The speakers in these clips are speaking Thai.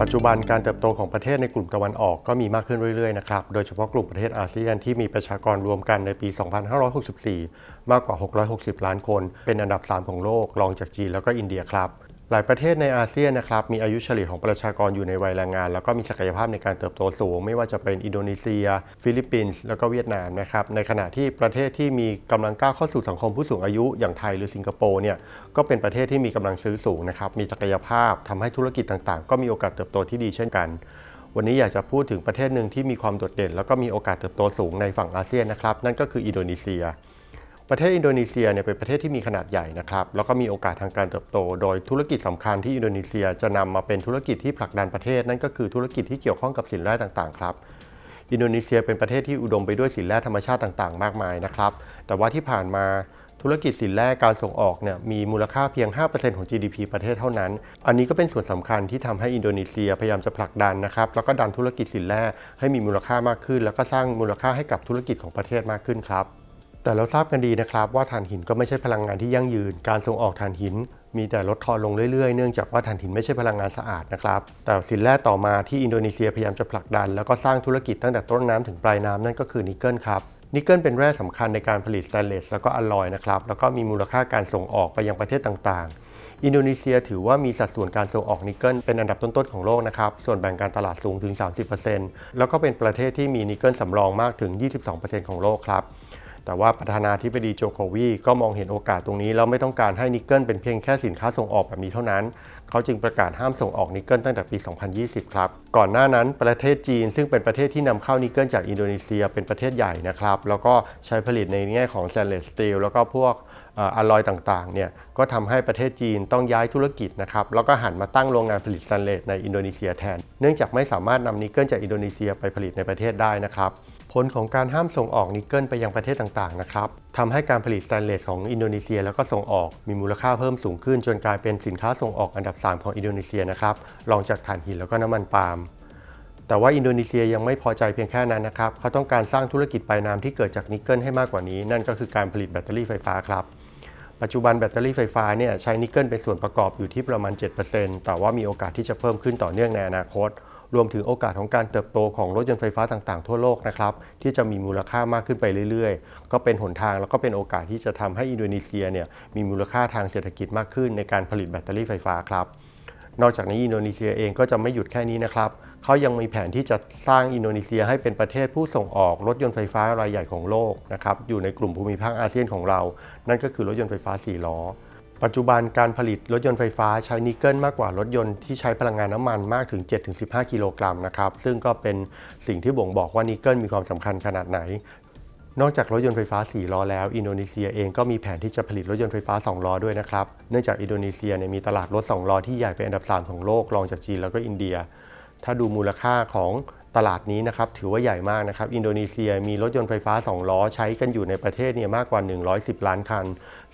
ปัจจุบันการเติบโตของประเทศในกลุ่มตะวันออกก็มีมากขึ้นเรื่อยๆนะครับ โดยเฉพาะกลุ่มประเทศอาเซียนที่มีประชากรรวมกันในปี 2564 มากกว่า 660 ล้านคน เป็นอันดับ 3 ของโลก รองจากจีนแล้วก็อินเดียครับ หลายประเทศในอาเซียนนะครับมีอายุเฉลี่ยของประชากรอยู่ในวัยแรงงาน แล้วก็มีศักยภาพในการเติบโตสูง ไม่ว่าจะเป็นอินโดนีเซีย ฟิลิปปินส์แล้วก็เวียดนามนะครับในขณะที่ประเทศที่มีกำลังก้าวเข้าสู่สังคมผู้สูงอายุอย่างไทยหรือสิงคโปร์เนี่ยก็เป็นประเทศที่มีกำลังซื้อสูงนะครับมีศักยภาพทำให้ธุรกิจต่างๆ ก็มีโอกาสเติบโตที่ดีเช่นกัน วันนี้อยากจะพูดถึงประเทศหนึ่งที่มีความโดดเด่น แล้วก็มีโอกาสเติบโตสูงในฝั่งอาเซียนนะครับนั่นก็คืออินโดนีเซีย ประเทศอินโดนีเซียเนี่ยเป็นประเทศที่มีขนาดใหญ่นะครับ แล้วก็มีโอกาสทางการเติบโต โดยธุรกิจสำคัญที่อินโดนีเซียจะนำมาเป็นธุรกิจที่ผลักดันประเทศ นั่นก็คือธุรกิจที่เกี่ยวข้องกับสินแร่ต่างๆครับ อินโดนีเซียเป็นประเทศที่อุดมไปด้วยสินแร่ธรรมชาติต่างๆ มากมายนะครับ แต่ว่าที่ผ่านมาธุรกิจสินแร่การส่งออกเนี่ยมีมูลค่าเพียง 5%ของ GDP ประเทศเท่านั้น อันนี้ก็เป็นส่วนสำคัญที่ทำให้อินโดนีเซียพยายามจะผลักดันนะครับ แล้วก็ดันธุรกิจสินแร่ให้มีมูลค่ามากขึ้น แล้วก็สร้างมูลค่าให้กับธุรกิจของประเทศมากขึ้นครับ แต่เราทราบกันดีนะครับว่าถ่านหินก็ไม่ใช่พลังงานที่ยั่งยืน การส่งออกถ่านหิน มีแต่ลดทอนลงเรื่อยๆ เนื่องจากว่าถ่านหินไม่ใช่พลังงานสะอาดนะครับ แต่สินแร่ต่อมาที่อินโดนีเซียพยายามจะผลักดัน แล้วก็สร้างธุรกิจตั้งแต่ต้นน้ำถึงปลายน้ำนั่นก็คือนิกเกิลครับนิกเกิลเป็นแร่สำคัญในการผลิตสแตนเลสแล้วก็อลลอยนะครับแล้วก็มีมูลค่าการส่งออกไปยังประเทศต่างๆ อินโดนีเซียถือว่ามีสัดส่วนการส่งออกนิกเกิลเป็นอันดับต้นๆของโลกนะครับส่วนแบ่งการตลาดสูงถึง 30%แล้วก็เป็นประเทศที่มีนิกเกิลสำรองมากถึง 22%ของโลกครับ แต่ว่าประธานาธิบดีโจโควีก็มองเห็นโอกาสตรงนี้ แล้วไม่ต้องการให้นิกเกิลเป็นเพียงแค่สินค้าส่งออกแบบนี้เท่านั้น เขาจึงประกาศห้ามส่งออกนิกเกิลตั้งแต่ปี 2020 ครับ ก่อนหน้านั้นประเทศจีน ซึ่งเป็นประเทศที่นำเข้านิกเกิลจากอินโดนีเซียเป็นประเทศใหญ่นะครับ แล้วก็ใช้ผลิตในแง่ของแซนเลสสตีลแล้วก็พวกอะลอยต่างๆ เนี่ย ก็ทำให้ประเทศจีนต้องย้ายธุรกิจนะครับ แล้วก็หันมาตั้งโรงงานผลิตสแตนเลสในอินโดนีเซียแทน เนื่องจากไม่สามารถนำนิกเกิลจากอินโดนีเซียไปผลิตในประเทศได้นะครับ ผลของการห้ามส่งออกนิกเกิลไปยังประเทศต่างๆ นะครับทำให้การผลิตสแตนเลสของอินโดนีเซีย แล้วก็ส่งออกมีมูลค่าเพิ่มสูงขึ้น จนกลายเป็นสินค้าส่งออกอันดับ 3 ของอินโดนีเซียนะครับ รองจากถ่านหินแล้วก็น้ำมันปาล์ม แต่ว่าอินโดนีเซียยังไม่พอใจเพียงแค่นั้นนะครับ เขาต้องการสร้างธุรกิจปลายน้ำที่เกิดจากนิกเกิลให้มากกว่านี้ นั่นก็คือการผลิตแบตเตอรี่ไฟฟ้าครับ ปัจจุบันแบตเตอรี่ไฟฟ้าเนี่ยใช้นิกเกิลเป็นส่วนประกอบอยู่ที่ประมาณ 7%แต่ว่ามีโอกาสที่จะเพิ่มขึ้นต่อเนื่องในอนาคต รวมถึงโอกาสของการเติบโตของรถยนต์ไฟฟ้าต่างๆ ทั่วโลกนะครับที่จะมีมูลค่ามากขึ้นไปเรื่อยๆ ก็เป็นหนทางแล้วก็เป็นโอกาสที่จะทำให้อินโดนีเซียเนี่ยมีมูลค่าทางเศรษฐกิจมากขึ้นในการผลิตแบตเตอรี่ไฟฟ้าครับ นอกจากนี้อินโดนีเซียเองก็จะไม่หยุดแค่นี้นะครับเขายังมีแผนที่จะสร้างอินโดนีเซียให้เป็นประเทศผู้ส่งออกรถยนต์ไฟฟ้ารายใหญ่ของโลกนะครับอยู่ในกลุ่มภูมิภาคอาเซียนของเรา นั่นก็คือรถยนต์ไฟฟ้า4ล้อ ปัจจุบันการผลิตรถยนต์ไฟฟ้าใช้นิกเกิลมากกว่ารถยนต์ที่ใช้พลังงานน้ำมันมากถึง 7-15 กิโลกรัมนะครับ ซึ่งก็เป็นสิ่งที่บ่งบอกว่านิกเกิลมีความสำคัญขนาดไหน นอกจากรถยนต์ไฟฟ้า 4 ล้อแล้ว อินโดนีเซียเองก็มีแผนที่จะผลิตรถยนต์ไฟฟ้า 2 ล้อด้วยนะครับ เนื่องจากอินโดนีเซียเนี่ยมีตลาดรถ 2 ล้อที่ใหญ่เป็นอันดับ 3 ของโลกรองจากจีนแล้วก็อินเดีย ถ้าดูมูลค่าของ ตลาดนี้นะครับถือว่าใหญ่มากนะครับ อินโดนีเซียมีรถยนต์ไฟฟ้า 2 ล้อใช้กันอยู่ในประเทศเนี่ยมากกว่า 110 ล้านคัน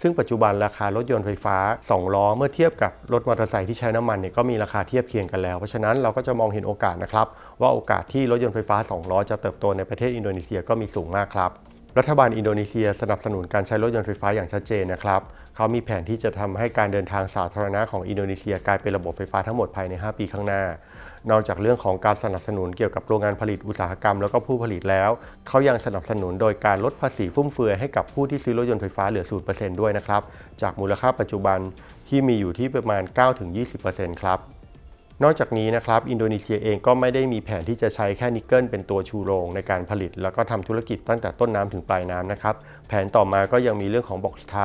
ซึ่งปัจจุบันราคารถยนต์ไฟฟ้า 2 ล้อ เมื่อเทียบกับรถมอเตอร์ไซค์ที่ใช้น้ำมันเนี่ยก็มีราคาเทียบเคียงกันแล้ว เพราะฉะนั้นเราก็จะมองเห็นโอกาสนะครับ ว่าโอกาสที่รถยนต์ไฟฟ้า 2 ล้อจะเติบโตในประเทศอินโดนีเซียก็มีสูงมากครับรัฐบาลอินโดนีเซียสนับสนุนการใช้รถยนต์ไฟฟ้าอย่างชัดเจนนะครับ เขามีแผนที่จะทำให้การเดินทางสาธารณะของอินโดนีเซียกลายเป็นระบบไฟฟ้าทั้งหมดภายใน 5 ปีข้างหน้า นอกจากเรื่องของการสนับสนุนเกี่ยวกับโรงงานผลิตอุตสาหกรรมแล้วก็ผู้ผลิตแล้ว เขายังสนับสนุนโดยการลดภาษีฟุ่มเฟือยให้กับผู้ที่ซื้อรถยนต์ไฟฟ้าเหลือ 0%ด้วยนะครับ จากมูลค่าปัจจุบันที่มีอยู่ที่ประมาณ 9-20%ครับ นอกจากนี้นะครับอินโดนีเซียเองก็ไม่ได้มีแผนที่จะใช้แค่นิกเกิลเป็นตัวชูโรง ในการผลิต แล้วก็ทำธุรกิจตั้งแต่ต้นน้ำถึงปลายน้ำนะครับแผนต่อมาก็ยังมีเรื่องของบอกซ์ไท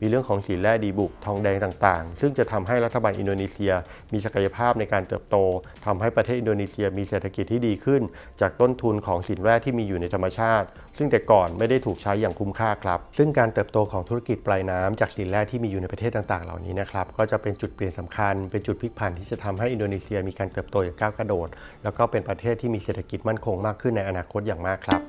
มีเรื่องของสีแร่ดีบุกทองแดงต่างๆ ซึ่งจะทำให้รัฐบาลอินโดนีเซีย มีศักยภาพในการเติบโตทำให้ประเทศอินโดนีเซียมีเศรษฐกิจที่ดีขึ้น จากต้นทุนของสินแร่ที่มีอยู่ในธรรมชาติ ซึ่งแต่ก่อนไม่ได้ถูกใช้อย่างคุ้มค่าครับ ซึ่งการเติบโตของธุรกิจปลายน้ำจากสินแร่ที่มีอยู่ในประเทศต่างๆ เหล่านี้นะครับก็จะเป็นจุดเปลี่ยนสำคัญเป็นจุดพลิกผันที่จะทำให้อินโดนีเซียมีการเติบโตอย่างก้าวกระโดด แล้วก็เป็นประเทศที่มีเศรษฐกิจมั่นคงมากขึ้นในอนาคตอย่างมากครับ